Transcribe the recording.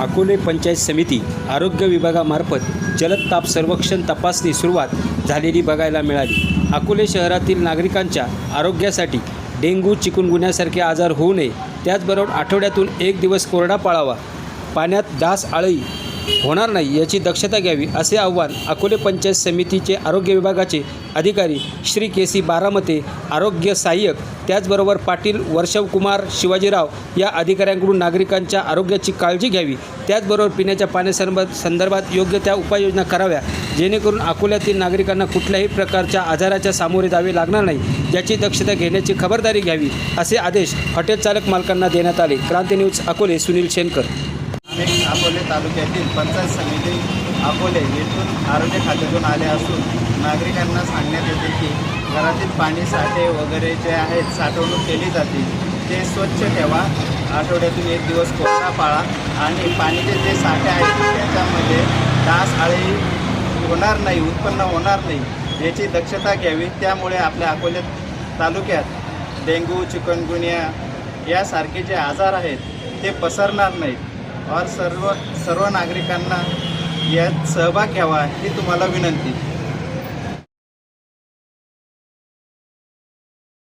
अकोले पंचायत समिती आरोग्य विभागामार्फत जलद ताप सर्वेक्षण तपासणी सुरुवात झालेली बघायला मिळाली. अकोले शहरातील नागरिकांच्या आरोग्यासाठी डेंग्यू चिकुनगुन्यासारखे आजार होऊ नये त्याचबरोबर आठवड्यातून एक दिवस कोरडा पाळावा पाण्यात डास आळी होणार नाही याची दक्षता घ्यावी असे आव्हान अकोले पंचायत समितीचे आरोग्य विभागाचे अधिकारी श्री के सी बारामते आरोग्य सहाय्यक त्याचबरोबर पाटील वर्षवकुमार शिवाजीराव या अधिकाऱ्यांकडून नागरिकांच्या आरोग्याची काळजी घ्यावी त्याचबरोबर पिण्याच्या पाण्यासंदर्भात संदर्भात योग्य त्या उपाययोजना कराव्या. जेणेकरून अकोल्यातील नागरिकांना कुठल्याही प्रकारच्या आजाराच्या सामोरे जावे लागणार नाही याची दक्षता घेण्याची खबरदारी घ्यावी असे आदेश हॉटेल चालक मालकांना देण्यात आले. क्रांती न्यूज अकोले सुनील शेनकर. ते अकोले तालुक्यातील पंचायत समिती अकोले येथून आरोग्य खात्यातून आले असून नागरिकांना सांगण्यात येते की घरातील पाणी साठे वगैरे जे आहेत साठवणूक केली जाते. ते स्वच्छ ठेवा. आठवड्यातून एक दिवस कोरडा पाळा आणि पाणीचे जे साठे आहेत त्याच्यामध्ये डास आळी होणार नाही उत्पन्न होणार नाही याची दक्षता घ्यावी. त्यामुळे आपल्या अकोले तालुक्यात डेंग्यू चिकनगुनिया यासारखे जे आजार आहेत ते पसरणार नाहीत. और सर्व सर्व नागरिकांना यात सहभाग घ्यावा ही तुम्हाला विनंती.